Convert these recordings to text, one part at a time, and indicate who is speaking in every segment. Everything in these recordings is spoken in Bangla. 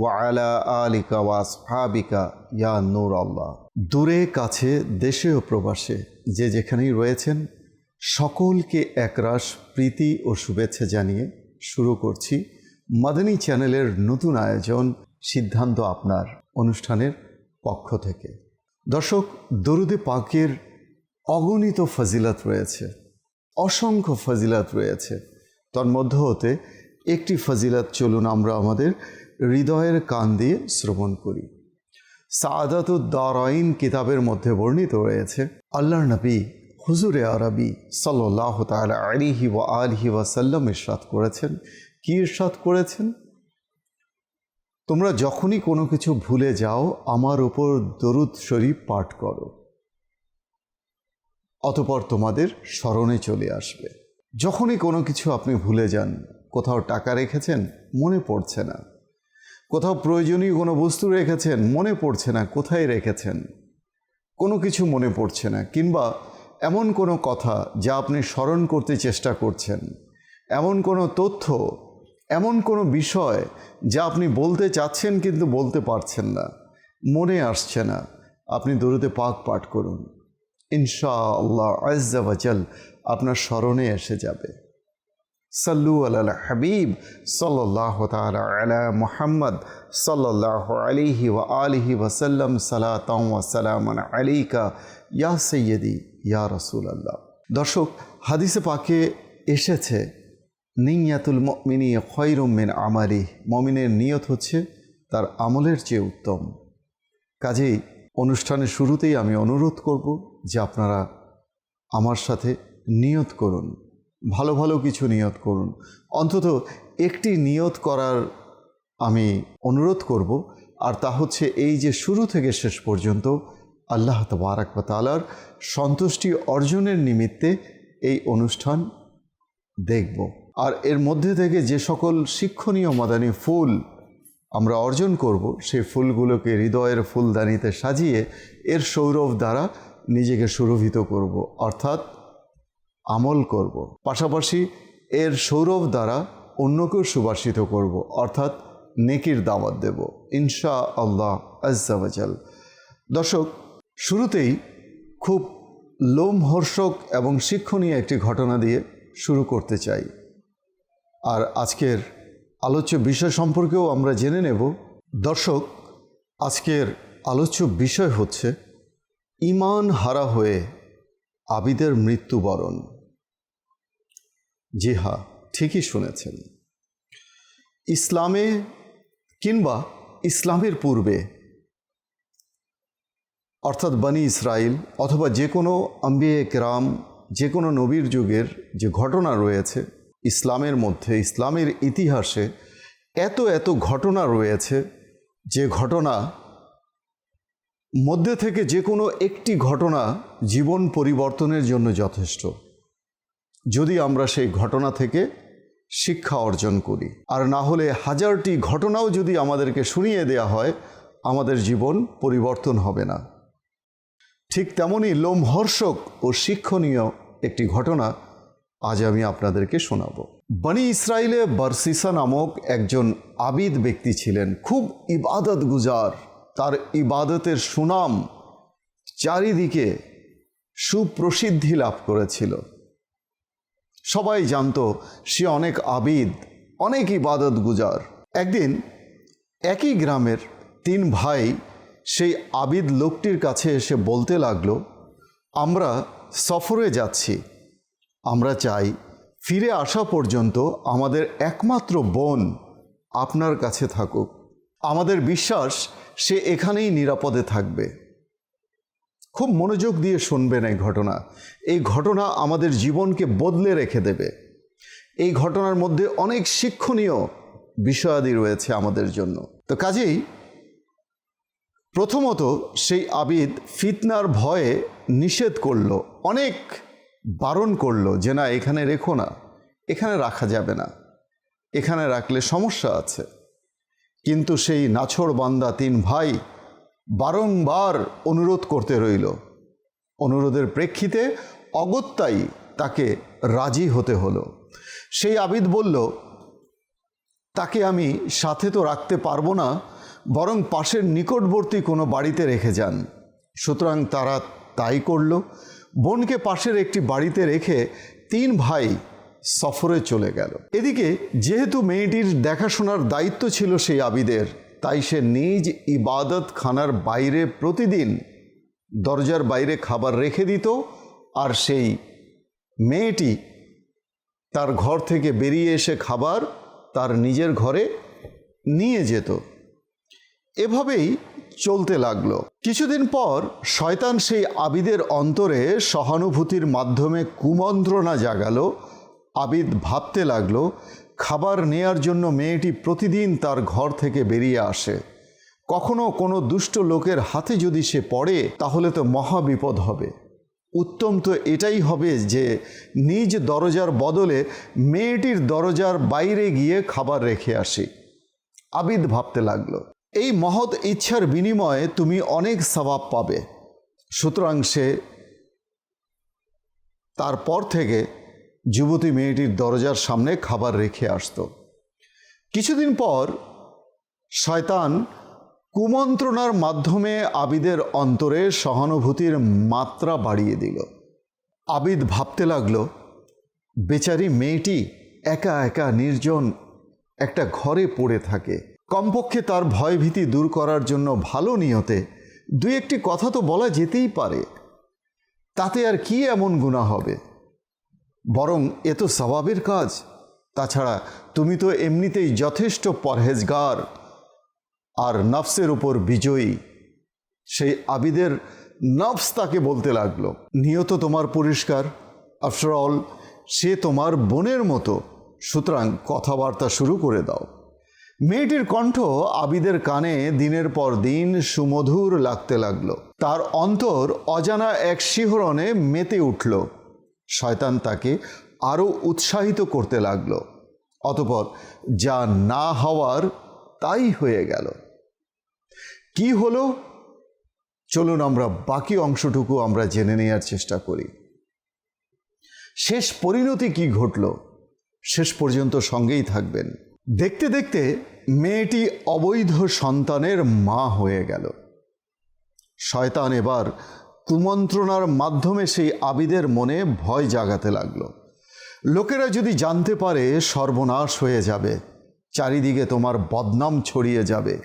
Speaker 1: ওয়ালা ওয়াসহাবিকা ইয়া নূর আল্লাহ। দূরে, কাছে, দেশে ও প্রবাসে যে যেখানেই রয়েছেন, সকলকে একরাশ প্রীতি ও শুভেচ্ছা জানিয়ে শুরু করছি মাদানী চ্যানেলের নতুন আয়োজন, সিদ্ধান্ত আপনার অনুষ্ঠানের পক্ষ থেকে। দর্শক, দরুদে পাকের অগণিত ফজিলাত রয়েছে, অসংখ্য ফজিলাত রয়েছে। তন্মধ্য হতে একটি ফজিলাত চলুন আমরা আমাদের হৃদয়ের কান দিয়ে শ্রবণ করি। সাদাত সাদাতুদ্দারাইন কিতাবের মধ্যে বর্ণিত রয়েছে, আল্লাহর নবী হুজুরে আরবি সাল্লাহ তালা আলিহি ওয়া আলহি ওয়াসাল্লাম ইরশাদ করেছেন। কি ইরশাদ করেছেন? তোমরা যখনই কোনো কিছু ভুলে যাও, আমার উপর দরুদ শরীফ পাঠ করো। অতপর তোমাদের স্মরণে চলে আসবে। যখনই কোনো কিছু আপনি ভুলে যান, কোথাও টাকা রেখেছেন, মনে পড়ছে না। কোথাও প্রয়োজনীয় কোনো বস্তু রেখেছেন, মনে পড়ছে না কোথায় রেখেছেন। কোনো কিছু মনে পড়ছে না, কিংবা এমন কোনো কথা যা আপনি স্মরণ করতে চেষ্টা করছেন। এমন কোনো তথ্য, এমন কোনো বিষয় যা আপনি বলতে চাচ্ছেন কিন্তু বলতে পারছেন না। মনে আসছে না, আপনি দরুদে পাক পাঠ করুন। ইনশা আল্লাহ আজ্জাবাজাল আপনার স্মরণে এসে যাবে। সাল্লু আল হাবিব সাল্লাহ তালা আলা মুহাম্মদ সাল্লাহ আলিহি ওয়া আলিহি ওয়াসাল্লাম সালাতাম ওয়াসালাম আলিকা ইয়া সৈয়দি ইয়া রসুল আল্লাহ দর্শক, হাদিসে পাকে এসেছে নিয়াতুল মিনি খৈরুমিন আমারি মমিনের নিয়ত হচ্ছে তার আমলের চেয়ে উত্তম। কাজেই অনুষ্ঠানের শুরুতেই আমি অনুরোধ করব যে আপনারা আমার সাথে নিয়ত করুন। ভালো ভালো কিছু নিয়ত করুন। অন্তত একটি নিয়ত করার আমি অনুরোধ করব, আর তা হচ্ছে এই যে শুরু থেকে শেষ পর্যন্ত আল্লাহ তবারাক তালার সন্তুষ্টি অর্জনের নিমিত্তে এই অনুষ্ঠান দেখব। আর এর মধ্যে থেকে যে সকল শিক্ষণীয় মাদানী ফুল আমরা অর্জন করব, সেই ফুলগুলোকে হৃদয়ের ফুলদানিতে সাজিয়ে এর সৌরভ দ্বারা নিজেকে সুরভিত করব। অর্থাৎ আমল করব। পাশাপাশি এর সৌরভ দ্বারা অন্যকেও সুবাসিত করব, অর্থাৎ নেকির দাওয়াত দেব ইনশা আল্লাহ আজাল দর্শক, শুরুতেই খুব লোমহর্ষক এবং শিক্ষণীয় একটি ঘটনা দিয়ে শুরু করতে চাই। আর আজকের আলোচ্য বিষয় সম্পর্কেও আমরা জেনে নেব। দর্শক, আজকের আলোচ্য বিষয় হচ্ছে, ইমান হারা হয়ে আবিদের মৃত্যুবরণ। জি হ্যাঁ ঠিকই শুনেছেন। ইসলামে কিংবা ইসলামের পূর্বে অর্থাৎ বানি ইসরায়েল অথবা যে কোনো আম্বিয়ে কেরাম, যে কোনো নবীর যুগের যে ঘটনা রয়েছে, ইসলামের মধ্যে, ইসলামের ইতিহাসে এত এত ঘটনা রয়েছে, যে ঘটনা মধ্যে থেকে যে কোনো একটি ঘটনা জীবন পরিবর্তনের জন্য যথেষ্ট। যদি আমরা সেই ঘটনা থেকে শিক্ষা অর্জন করি। আর না হলে হাজারটি ঘটনাও যদি আমাদেরকে শুনিয়ে দেয়া হয়, আমাদের জীবন পরিবর্তন হবে না। ঠিক তেমনই লোমহর্ষক ও শিক্ষণীয় একটি ঘটনা আজ আমি আপনাদেরকে শোনাব। বনি ইসরায়েলে বারসিসা নামক একজন আবিদ ব্যক্তি ছিলেন। খুব ইবাদত গুজার। তার ইবাদতের সুনাম চারিদিকে সুপ্রসিদ্ধি লাভ করেছিল। সবাই জানত সে অনেক আবিদ, অনেক ইবাদত গুজার। একদিন একই গ্রামের তিন ভাই সেই আবিদ লোকটির কাছে এসে বলতে লাগল, আমরা সফরে যাচ্ছি। আমরা চাই ফিরে আসা পর্যন্ত আমাদের একমাত্র বোন আপনার কাছে থাকুক। আমাদের বিশ্বাস সে এখানেই নিরাপদে থাকবে। খুব মনোযোগ দিয়ে শুনবেন এই ঘটনা। এই ঘটনা আমাদের জীবনকে বদলে রেখে দেবে। এই ঘটনার মধ্যে অনেক শিক্ষণীয় বিষয়াদি রয়েছে আমাদের জন্য। তো কাজেই প্রথমত সেই আবিদ ফিতনার ভয়ে নিষেধ করল, অনেক বারণ করল যে না, এখানে রেখো না, এখানে রাখা যাবে না, এখানে রাখলে সমস্যা আছে। কিন্তু সেই নাছর বান্দা তিন ভাই বারংবার অনুরোধ করতে রইল। অনুরোধের প্রেক্ষিতে অগত্যাই তাকে রাজি হতে হলো। সেই আবিদ বলল, তাকে আমি সাথে তো রাখতে পারব না, বরং পাশের নিকটবর্তী কোনো বাড়িতে রেখে যান। সুতরাং তারা তাই করল। বোনকে পাশের একটি বাড়িতে রেখে তিন ভাই সফরে চলে গেল। এদিকে যেহেতু মেয়েটির দেখাশোনার দায়িত্ব ছিল সেই আবিদের তাই সে নিজ ইবাদত খানার বাইরে প্রতিদিন দরজার বাইরে খাবার রেখে দিত আর সেই মেয়েটি তার ঘর থেকে বেরিয়ে এসে খাবার তার নিজের ঘরে নিয়ে যেত। এভাবেই চলতে লাগল। কিছুদিন পর শয়তান সেই আবিদের অন্তরে সহানুভূতির মাধ্যমে কুমন্ত্রণা জাগালো। আবিদ ভাবতে লাগল খাবার নেয়ার জন্য মেয়েটি প্রতিদিন তার ঘর থেকে বেরিয়ে আসে। কখনো কোনো দুষ্ট লোকের হাতে যদি সে পড়ে, তাহলে তো মহা বিপদ হবে। উত্তম তো এটাই হবে যে, নিজ দরজার বদলে মেয়েটির দরজার বাইরে গিয়ে খাবার রেখে আসি। আবিদ ভাবতে লাগল, এই মহৎ ইচ্ছার বিনিময়ে তুমি অনেক সবাব পাবে। সুতরাং সে তারপর থেকে যুবতী মেয়েটির দরজার সামনে খাবার রেখে আসতো। কিছুদিন পর শয়তান কুমন্ত্রণার মাধ্যমে আবিদের অন্তরে সহানুভূতির মাত্রা বাড়িয়ে দিল। আবিদ ভাবতে লাগল, বেচারি মেয়েটি একা একা নির্জন একটা ঘরে পড়ে থাকে। কমপক্ষে তার ভয়ভীতি দূর করার জন্য ভালো নিয়তে দুই একটি কথা তো বলা যেতেই পারে। তাতে আর কি এমন গুণা হবে? বরং এ তো স্বভাবের কাজ। তাছাড়া তুমি তো এমনিতেই যথেষ্ট পরহেজগার আর নফসের উপর বিজয়ী। সেই আবিদের নফস তাকে বলতে লাগল, নিয়ত তোমার পরিষ্কার। আফটার অল সে তোমার বোনের মতো। সুতরাং কথাবার্তা শুরু করে দাও। মেয়েটির কণ্ঠ আবিদের কানে দিনের পর দিন সুমধুর লাগতে লাগল। তার অন্তর অজানা এক শিহরণে মেতে উঠল। শয়তান তাকে আরও উৎসাহিত করতে লাগল। অতপর যা না হওয়ার তাই হয়ে গেল। কি হলো? চলুন আমরা বাকি অংশটুকু আমরা জেনে নেওয়ার চেষ্টা করি। শেষ পরিণতি কি ঘটল? শেষ পর্যন্ত সঙ্গেই থাকবেন। দেখতে দেখতে মেয়েটি অবৈধ সন্তানের মা হয়ে গেল। শয়তান এবার কুমন্ত্রণার মাধ্যমে সেই আবিদের মনে ভয় জাগাতে লাগল। লোকেরা যদি জানতে পারে, সর্বনাশ হয়ে যাবে। চারিদিকে তোমার বদনাম ছড়িয়ে যাবে।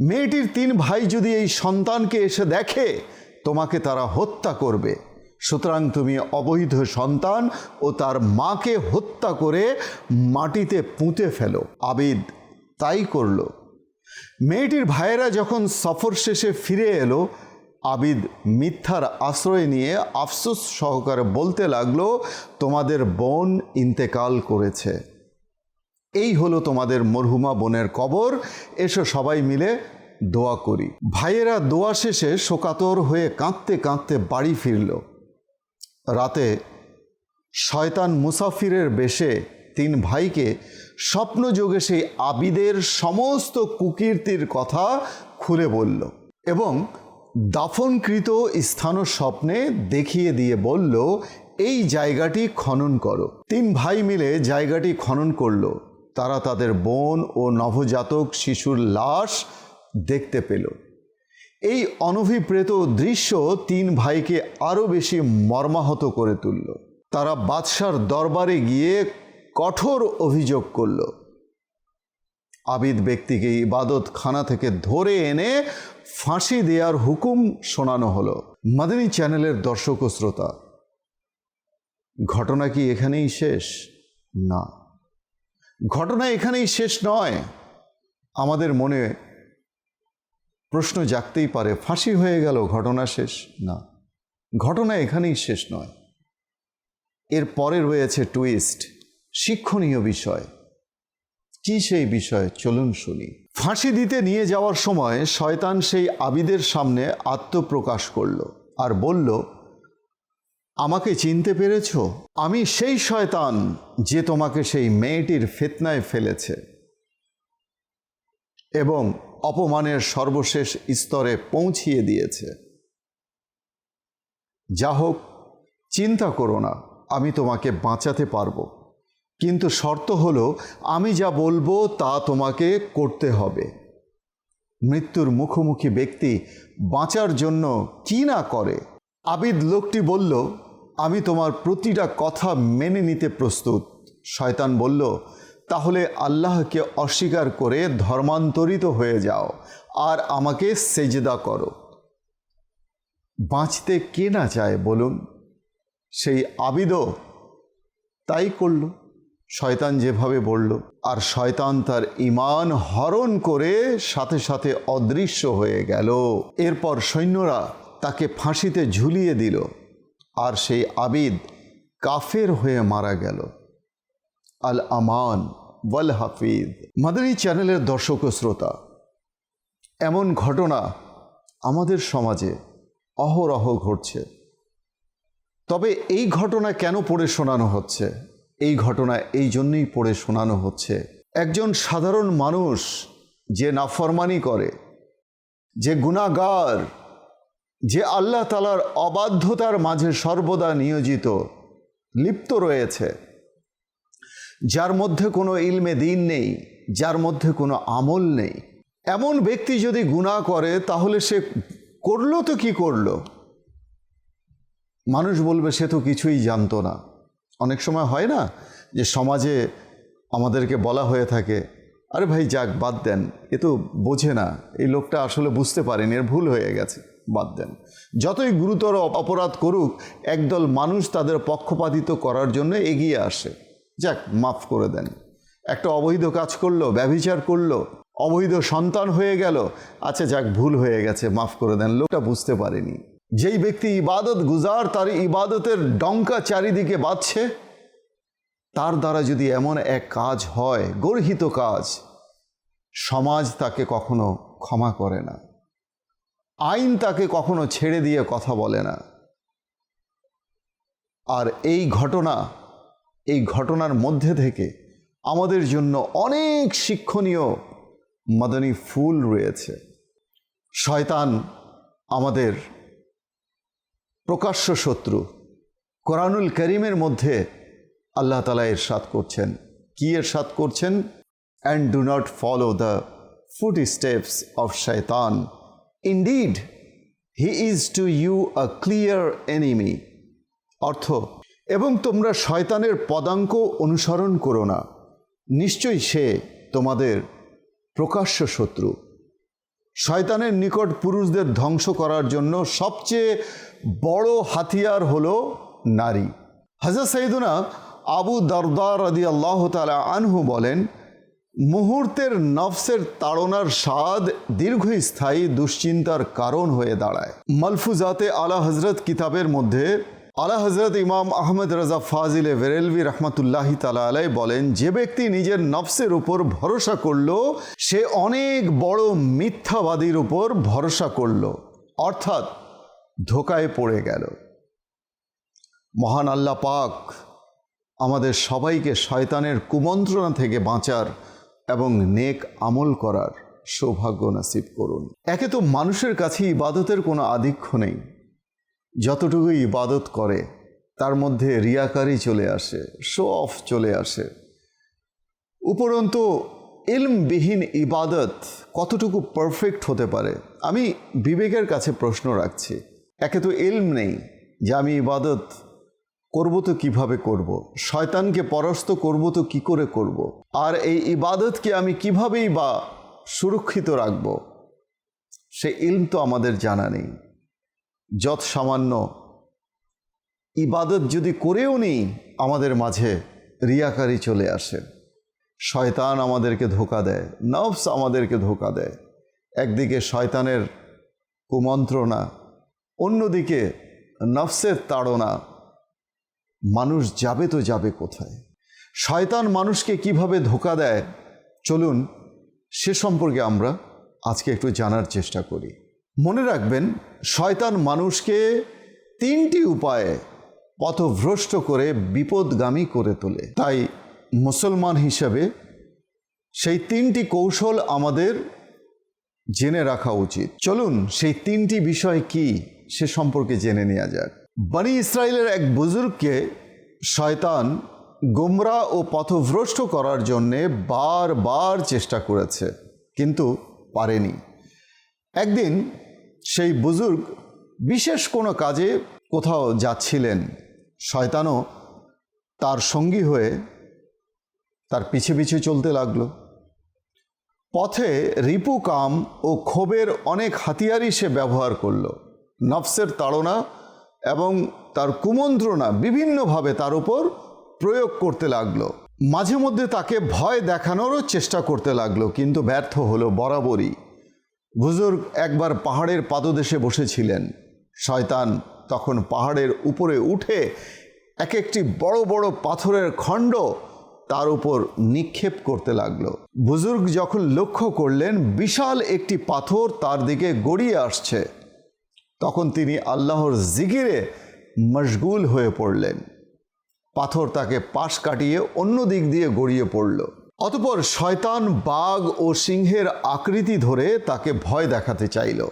Speaker 1: মেয়েটির তিন ভাই যদি এই সন্তানকে এসে দেখে, তোমাকে তারা হত্যা করবে। সুতরাং তুমি অবৈধ সন্তান ও তার মাকে হত্যা করে মাটিতে পুঁতে ফেলো। আবিদ তাই করল। মেয়েটির ভাইয়েরা যখন সফর শেষে ফিরে এলো আবিদ মিথ্যার আশ্রয় নিয়ে আফসোস সহকারে বলতে লাগল, তোমাদের বোন ইন্তেকাল করেছে। এই হলো তোমাদের মরহুমা বোনের কবর। এসো সবাই মিলে দোয়া করি। ভাইয়েরা দোয়া শেষে শোকাতর হয়ে কাঁদতে কাঁদতে বাড়ি ফিরল। রাতে শয়তান মুসাফিরের বেশে তিন ভাইকে স্বপ্নযোগে সেই আবিদের সমস্ত কুকীর্তির কথা খুলে বলল এবং দাফনকৃত স্থান স্বপ্নে দেখিয়ে দিয়ে বলল, এই জায়গাটি খনন করো। তিন ভাই মিলে জায়গাটি খনন করল। তারা তাদের বোন ও নবজাতক শিশুর লাশ দেখতে পেল। এই অনভিপ্রেত দৃশ্য তিন ভাইকে আরও বেশি মর্মাহত করে তুলল। তারা বাদশার দরবারে গিয়ে কঠোর অভিযোগ করল। আবিদ ব্যক্তিকে ইবাদত খানা থেকে ধরে এনে ফাঁসি দেওয়ার হুকুম শোনানো হলো। মাদানী চ্যানেলের দর্শক ও শ্রোতা, ঘটনা কি এখানেই শেষ? না। ঘটনা এখানেই শেষ নয়। আমাদের মনে প্রশ্ন জাগতেই পারে, ফাঁসি হয়ে গেল, ঘটনা শেষ? না। ঘটনা এখানেই শেষ নয়। এর পরে রয়েছে টুইস্ট, শিক্ষণীয় বিষয়। কি সেই বিষয় চলুন শুনি। ফাঁসি দিতে নিয়ে যাওয়ার সময় শয়তান সেই আবিদের সামনে আত্মপ্রকাশ করল আর বলল, আমাকে চিনতে পেরেছ? আমি সেই শয়তান যে তোমাকে সেই মেয়েটির ফেতনায় ফেলেছে এবং অপমানের সর্বশেষ স্তরে পৌঁছিয়ে দিয়েছে। যা হোক, চিন্তা করো না, আমি তোমাকে বাঁচাতে পারব। কিন্তু শর্ত হলো, আমি যা বলব তা তোমাকে করতে হবে। মৃত্যুর মুখোমুখি ব্যক্তি বাঁচার জন্য কি না করে? আবিদ লোকটি বলল, আমি তোমার প্রতিটা কথা মেনে নিতে প্রস্তুত। শয়তান বলল, তাহলে আল্লাহকে অস্বীকার করে ধর্মান্তরিত হয়ে যাও আর আমাকে সেজদা করো। বাঁচতে কে না চায় বলুন? সেই আবিদও তাই করল। শয়তান যেভাবে বলল, আর শয়তান তার ইমান হরণ করে সাথে সাথে অদৃশ্য হয়ে গেল। এরপর সৈন্যরা তাকে ফাঁসিতে ঝুলিয়ে দিল, আর সেই আবিদ কাফের হয়ে মারা গেল। আল আমান ওয়াল হাফিজ মাদানী চ্যানেলের দর্শক ও শ্রোতা, এমন ঘটনা আমাদের সমাজে অহরহ ঘটছে। তবে এই ঘটনা কেন পড়ে শোনানো হচ্ছে? এই ঘটনা এই জন্যই পড়ে শোনানো হচ্ছে। একজন সাধারণ মানুষ যে নাফরমানি করে, যে গুণাগার যে আল্লাহ তালার অবাধ্যতার মাঝে সর্বদা নিয়োজিত, লিপ্ত রয়েছে, যার মধ্যে কোনো ইলমে দিন নেই, যার মধ্যে কোনো আমল নেই। এমন ব্যক্তি যদি গুণা করে, তাহলে সে করল তো কি করল? মানুষ বলবে, সে তো কিছুই জানতো না। অনেক সময় হয় না যে সমাজে আমাদেরকে বলা হয়ে থাকে, আরে ভাই যাক, বাদ দেন। এ তো বোঝে না। এই লোকটা আসলে বুঝতে পারেনি, এর ভুল হয়ে গেছে, বাদ দেন। যতই গুরুতর অপরাধ করুক, একদল মানুষ তাদের পক্ষপাতিত করার জন্য এগিয়ে আসে। যাক, মাফ করে দেন। একটা অবৈধ কাজ করল, ব্যভিচার করল, অবৈধ সন্তান হয়ে গেল। আচ্ছা যাক, ভুল হয়ে গেছে, মাফ করে দেন। লোকটা বুঝতে পারেনি। যেই ব্যক্তি ইবাদত গুজার, তার ইবাদতের ডঙ্কা চারিদিকে বাঁধছে। তার দ্বারা যদি এমন এক কাজ হয়, গর্হিত কাজ, সমাজ তাকে কখনো ক্ষমা করে না। আইন তাকে কখনো ছেড়ে দিয়ে কথা বলে না। আর এই ঘটনা, এই ঘটনার মধ্যে থেকে আমাদের জন্য অনেক শিক্ষণীয় মাদানী ফুল রয়েছে। শয়তান আমাদের প্রকাশ্য শত্রু। কোরআনুল করিমের মধ্যে আল্লাহ তালা এরশাদ করছেন। কি এরশাদ করছেন? And do not follow the footsteps of শয়তান। Indeed he is to you a clear enemy অর্থ, এবং তোমরা শয়তানের পদাঙ্ক অনুসরণ করো না। নিশ্চয়ই সে তোমাদের প্রকাশ্য শত্রু। শয়তানের নিকট পুরুষদের ধ্বংস করার জন্য সবচেয়ে বড় হাতিয়ার হলো নারী। হাজর সঈদুনা আবু দরদার রদি আল্লাহ তালা আনহু বলেন, মুহূর্তের নফসের তাড়নার স্বাদ দীর্ঘস্থায়ী দুশ্চিন্তার কারণ হয়ে দাঁড়ায়। মালফুজাতে আলা হজরত কিতাবের মধ্যে আলা হজরত ইমাম আহমদ রাজা ফাজিলে ভেরেলভি রহমতুল্লাহি তালা আলাই বলেন, যে ব্যক্তি নিজের নফসের উপর ভরসা করল, সে অনেক বড় মিথ্যাবাদীর উপর ভরসা করল। অর্থাৎ ধোকায় পড়ে গেল। মহান আল্লাহ পাক আমাদের সবাইকে শয়তানের কুমন্ত্রণা থেকে বাঁচার এবং নেক আমল করার সৌভাগ্য নসিব করুন। একে তো মানুষের কাছে ইবাদতের কোনো আধিক্য নেই। যতটুকু ইবাদত করে, তার মধ্যে রিয়াকারি চলে আসে শো অফ চলে আসে। উপরন্তু, ইলমবিহীন ইবাদত কতটুকু পারফেক্ট হতে পারে, আমি বিবেকের কাছে প্রশ্ন রাখছি। একে তো এলম নেই যে আমি ইবাদত করব তো কীভাবে করব। শয়তানকে পরাস্ত করব তো কি করে করব। আর এই ইবাদতকে আমি কিভাবেই বা সুরক্ষিত রাখব সে ইলম তো আমাদের জানা নেই যত সামান্য ইবাদত যদি করেও নেই, আমাদের মাঝে রিয়াকারি চলে আসে শয়তান আমাদেরকে ধোকা দেয়, নফস আমাদেরকে ধোকা দেয় একদিকে শয়তানের কুমন্ত্রণা অন্যদিকে নফসের তাড়না, মানুষ যাবে তো যাবে কোথায়? শয়তান মানুষকে কীভাবে ধোকা দেয়? চলুন সে সম্পর্কে আমরা আজকে একটু জানার চেষ্টা করি। মনে রাখবেন, শয়তান মানুষকে তিনটি উপায়ে পথভ্রষ্ট করে বিপদগামী করে তোলে। তাই মুসলমান হিসাবে সেই তিনটি কৌশল আমাদের জেনে রাখা উচিত। চলুন সেই তিনটি বিষয় কি? সে সম্পর্কে জেনে নেওয়া যাক। বানি ইসরায়েলের এক বুজুর্গকে শয়তান গোমরা ও পথভ্রষ্ট করার জন্যে বারবার চেষ্টা করেছে, কিন্তু পারেনি। একদিন সেই বুজুর্গ বিশেষ কোনো কাজে কোথাও যাচ্ছিলেন। শয়তানও তার সঙ্গী হয়ে তার পিছে পিছে চলতে লাগল। পথে রিপু কাম ও ক্ষোভের অনেক হাতিয়ারই সে ব্যবহার করল। নফসের তাড়না এবং তার কুমন্ত্রণা বিভিন্নভাবে তার উপর প্রয়োগ করতে লাগল। মাঝে মধ্যে তাকে ভয় দেখানোরও চেষ্টা করতে লাগল, কিন্তু ব্যর্থ হলো বরাবরই। বুজুর্গ একবার পাহাড়ের পাদদেশে বসেছিলেন। শয়তান তখন পাহাড়ের উপরে উঠে এক একটি বড় বড় পাথরের খণ্ড তার উপর নিক্ষেপ করতে লাগল। বুজুর্গ যখন লক্ষ্য করলেন, বিশাল একটি পাথর তার দিকে গড়িয়ে আসছে। তখন তিনি আল্লাহর জিগিরে মশগুল হয়ে পড়লেন। পাথর তাকে পাশ কাটিয়ে অন্য দিক দিয়ে গড়িয়ে পড়ল। অতপর শয়তান বাঘ ও সিংহের আকৃতি ধরে তাকে ভয় দেখাতে চাইল।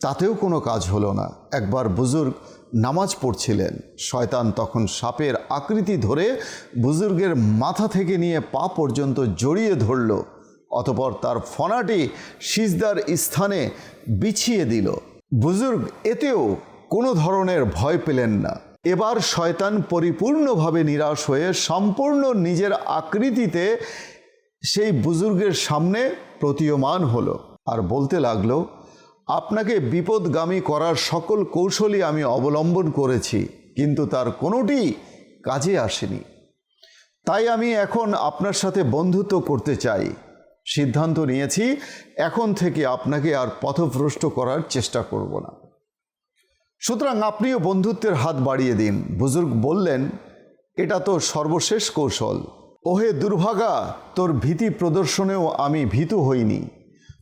Speaker 1: তাতেও কোনো কাজ হলো না। একবার বুজুর্গ নামাজ পড়ছিলেন। শয়তান তখন সাপের আকৃতি ধরে বুজুর্গের মাথা থেকে নিয়ে পা পর্যন্ত জড়িয়ে ধরল। অতপর তার ফনাটি সিজদার স্থানে বিছিয়ে দিল। বুজুর্গ, এতেও কোনো ধরনের ভয় পেলেন না। এবার শয়তান পরিপূর্ণভাবে নিরাশ হয়ে সম্পূর্ণ নিজের আকৃতিতে সেই বুজুর্গের সামনে প্রতীয়মান হলো আর বলতে লাগল, আপনাকে বিপদগামী করার সকল কৌশলই আমি অবলম্বন করেছি, কিন্তু তার কোনোটি কাজে আসেনি। তাই আমি এখন আপনার সাথে বন্ধুত্ব করতে চাই। সিদ্ধান্ত নিয়েছি, এখন থেকে আপনাকে আর পথভ্রষ্ট করার চেষ্টা করব না। সুতরাং আপনিও বন্ধুত্বের হাত বাড়িয়ে দিন। বুজুর্গ বললেন, এটা তো সর্বশেষ কৌশল। ওহে দুর্ভাগা, তোর ভীতি প্রদর্শনেও আমি ভীতু হইনি।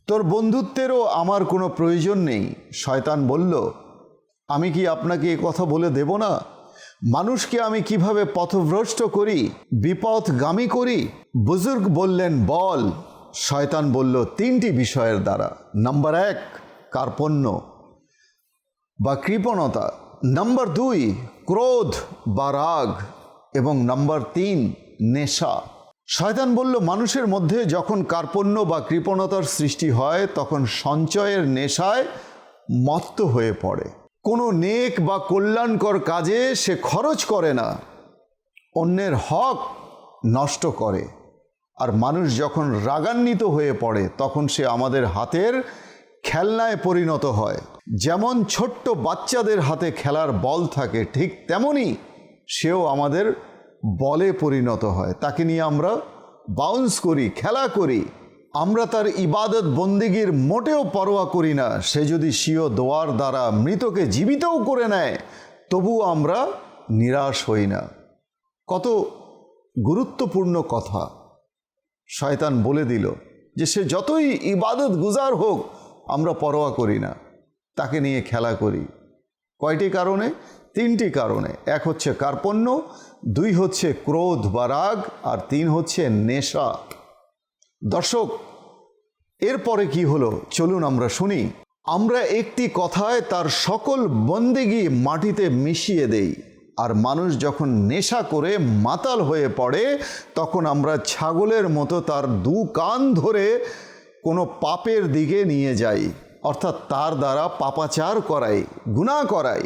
Speaker 1: তোর বন্ধুত্বেরও আমার কোনো প্রয়োজন নেই। শয়তান বলল, আমি কি আপনাকে এ কথা বলে দেব না? মানুষকে আমি কীভাবে পথভ্রষ্ট করি, বিপথগামী করি? বুজুর্গ বললেন, বল। শয়তান বলল, তিনটি বিষয়ের দ্বারা। নাম্বার এক, কার্পণ্য বা কৃপণতা। নাম্বার দুই, ক্রোধ বা রাগ। এবং নাম্বার তিন, নেশা। শয়তান বলল, মানুষের মধ্যে যখন কার্পণ্য বা কৃপণতার সৃষ্টি হয়, তখন সঞ্চয়ের নেশায় মত্ত হয়ে পড়ে। কোনো নেক বা কল্যাণকর কাজে সে খরচ করে না। অন্যের হক নষ্ট করে। আর মানুষ যখন রাগান্বিত হয়ে পড়ে, তখন সে আমাদের হাতের খেলনায় পরিণত হয়। যেমন ছোট্ট বাচ্চাদের হাতে খেলার বল থাকে, ঠিক তেমনি সেও আমাদের বলে পরিণত হয়। তাকে নিয়ে আমরা বাউন্স করি, খেলা করি। আমরা তার ইবাদত বন্দিগির মোটেও পরোয়া করি না। সে যদি স্বীয় দোয়ার দ্বারা মৃতকে জীবিতও করে নেয়, তবুও আমরা নিরাশ হই না। কত গুরুত্বপূর্ণ কথা। শয়তান বলে দিল যে সে যতই ইবাদত গুজার হোক, আমরা পরোয়া করি না। তাকে নিয়ে খেলা করি। কয়টি কারণে? তিনটি কারণে। এক হচ্ছে কার্পণ্য, দুই হচ্ছে ক্রোধ বা রাগ, আর তিন হচ্ছে নেশা। দর্শক, এরপরে কি হলো? চলুন আমরা শুনি। আমরা একটি কথায় তার সকল বন্দেগি মাটিতে মিশিয়ে দেই। আর মানুষ যখন নেশা করে মাতাল হয়ে পড়ে, তখন আমরা ছাগলের মতো তার দু কান ধরে কোনো পাপের দিকে নিয়ে যাই, অর্থাৎ তার দ্বারা পাপাচার করাই, গুণা করাই।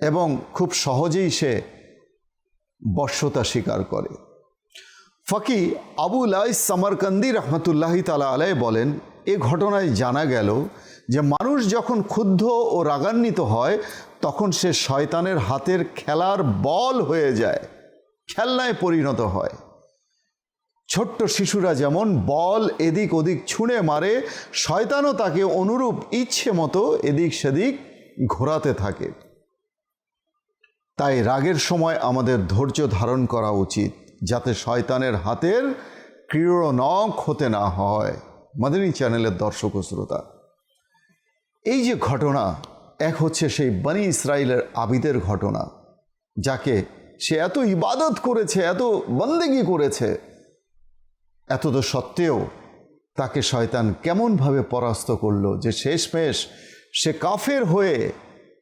Speaker 1: এবং খুব সহজেই সে বশ্যতা স্বীকার করে। ফকি আবু আইস সামারকান্দি রহমতুল্লাহি তালা আলাই বলেন, এ ঘটনায় জানা গেল যে মানুষ যখন ক্ষুব্ধ ও রাগান্বিত হয় তখন সে শয়তানের হাতের খেলার বল হয়ে যায়, খেলনায় পরিণত হয়। ছোট্ট শিশুরা যেমন বল এদিক ওদিক ছুঁড়ে মারে, শয়তানও তাকে অনুরূপ ইচ্ছে মতো এদিক সেদিক ঘোরাতে থাকে। তাই রাগের সময় আমাদের ধৈর্য ধারণ করা উচিত, যাতে শয়তানের হাতের ক্রীড়নক হতে না হয়। মাদানী চ্যানেলের দর্শক শ্রোতা, এই যে ঘটনা এক হচ্ছে সেই বানি ইসরায়েলের আবিদের ঘটনা, যাকে সে এত ইবাদত করেছে, এত বন্দেগি করেছে। এত তো সত্ত্বেও তাকে শয়তান কেমনভাবে পরাস্ত করল যে শেষমেশ সে কাফের হয়ে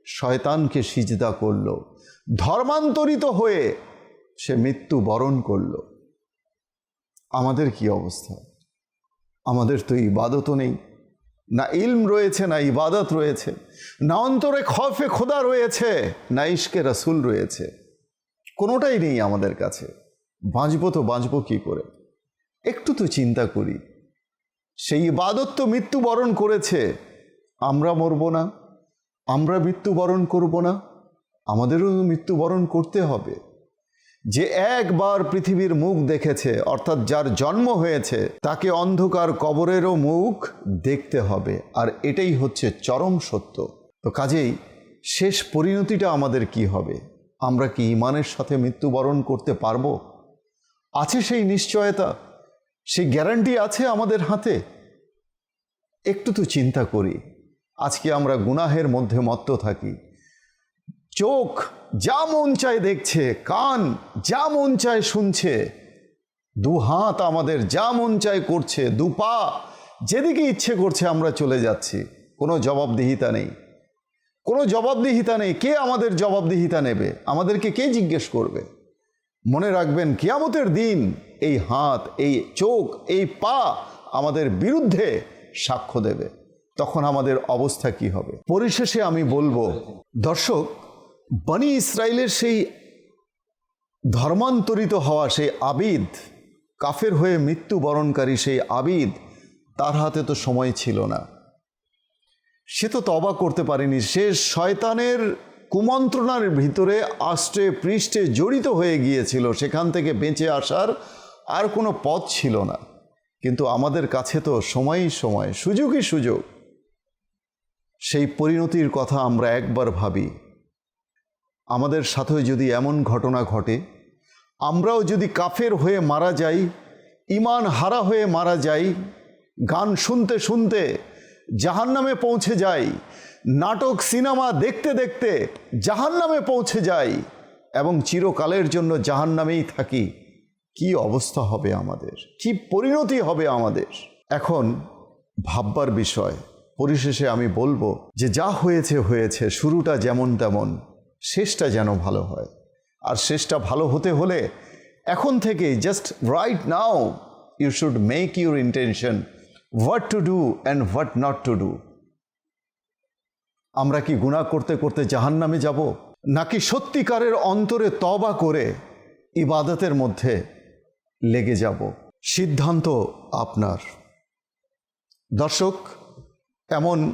Speaker 1: শয়তানকে সিজদা করল, ধর্মান্তরিত হয়ে সে মৃত্যু বরণ করল। আমাদের কি অবস্থা? আমাদের তো ইবাদতও নেই। না ইলম রয়েছে, না ইবাদত রয়েছে। না অন্তরে খফে খোদা রয়েছে, না ইশকে রাসুল রয়েছে। কোনোটাই নেই আমাদের কাছে। বাঁচবো তো বাঁচবো কী করে? একটু তো চিন্তা করি। সেই ইবাদত তো মৃত্যুবরণ করেছে। আমরা মরব না। আমরা মৃত্যুবরণ করব না। আমাদেরও মৃত্যুবরণ করতে হবে। যে একবার পৃথিবীর মুখ দেখেছে, অর্থাৎ যার জন্ম হয়েছে, তাকে অন্ধকার কবরেরও মুখ দেখতে হবে। আর এটাই হচ্ছে চরম সত্য। তো কাজেই শেষ পরিণতিটা আমাদের কি হবে? আমরা কি ইমানের সাথে মৃত্যুবরণ করতে পারব? আছে সেই নিশ্চয়তা? সেই গ্যারান্টি আছে আমাদের হাতে? একটু তো চিন্তা করি। আজকে আমরা গুনাহের মধ্যে মত্ত থাকি। চোখ যা মন চায় দেখছে, কান যা মন চায় শুনছে, দু হাত আমাদের যা মন চায় করছে, দু পা যেদিকে ইচ্ছে করছে আমরা চলে যাচ্ছি, কোনো জবাবদিহিতা নেই। কোনো জবাবদিহিতা নেই, কে আমাদের জবাবদিহিতা নেবে? আমাদেরকে কে জিজ্ঞেস করবে? মনে রাখবেন, কিয়ামতের দিন এই হাত, এই চোখ, এই পা আমাদের বিরুদ্ধে সাক্ষ্য দেবে। তখন আমাদের অবস্থা কি হবে? পরিশেষে আমি বলব, দর্শক বনি ইসরায়েলের সেই ধর্মান্তরিত হওয়া সেই আবিদ, কাফের হয়ে মৃত্যুবরণকারী সেই আবিদ, তার হাতে তো সময় ছিল না। সে তো তবা করতে পারেনি। সে শয়তানের কুমন্ত্রণার ভিতরে আষ্টে পৃষ্ঠে জড়িত হয়ে গিয়েছিল। সেখান থেকে বেঁচে আসার আর কোনো পথ ছিল না। কিন্তু আমাদের কাছে তো সময়ই সময়, সুযোগই সুযোগ। সেই পরিণতির কথা আমরা একবার ভাবি। আমাদের সাথে যদি এমন ঘটনা ঘটে, আমরাও যদি কাফের হয়ে মারা যাই ইমান হারা হয়ে মারা যাই, গান শুনতে শুনতে জাহান্নামে পৌঁছে যাই, নাটক, সিনেমা দেখতে দেখতে জাহান্নামে পৌঁছে যাই এবং চিরকালের জন্য জাহান্নামেই থাকি, কি অবস্থা হবে আমাদের? কি পরিণতি হবে আমাদের? এখন ভাববার বিষয়, পরিশেষে আমি বলব যে যা হয়েছে হয়েছে, শুরুটা যেমন তেমন। শেষটা যেন ভালো হয়। আর শেষটা ভালো হতে হলে এখন থেকেই just right now you should make your intention what to do and what not to do আমরা কি গুণা করতে করতে জাহান্নামে যাব? নাকি সত্যিকারের অন্তরে তবা করে ইবাদতের মধ্যে লেগে যাব? সিদ্ধান্ত আপনার। দর্শক, এমন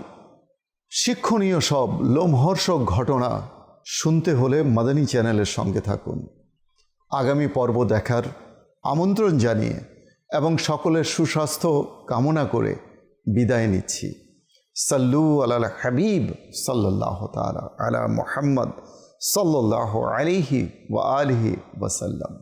Speaker 1: শিক্ষণীয় সব লোমহর্ষক ঘটনা শুনতে হলে মাদানী চ্যানেলের সঙ্গে থাকুন। আগামী পর্ব দেখার আমন্ত্রণ জানিয়ে এবং সকলের সুস্বাস্থ্য কামনা করে বিদায় নিচ্ছি। সাল্লু আলা হাবিব সাল্লাহ তালা আলা মোহাম্মদ সাল্লাহ আলিহি ওয়া আলিহি ওয়াসাল্লাম।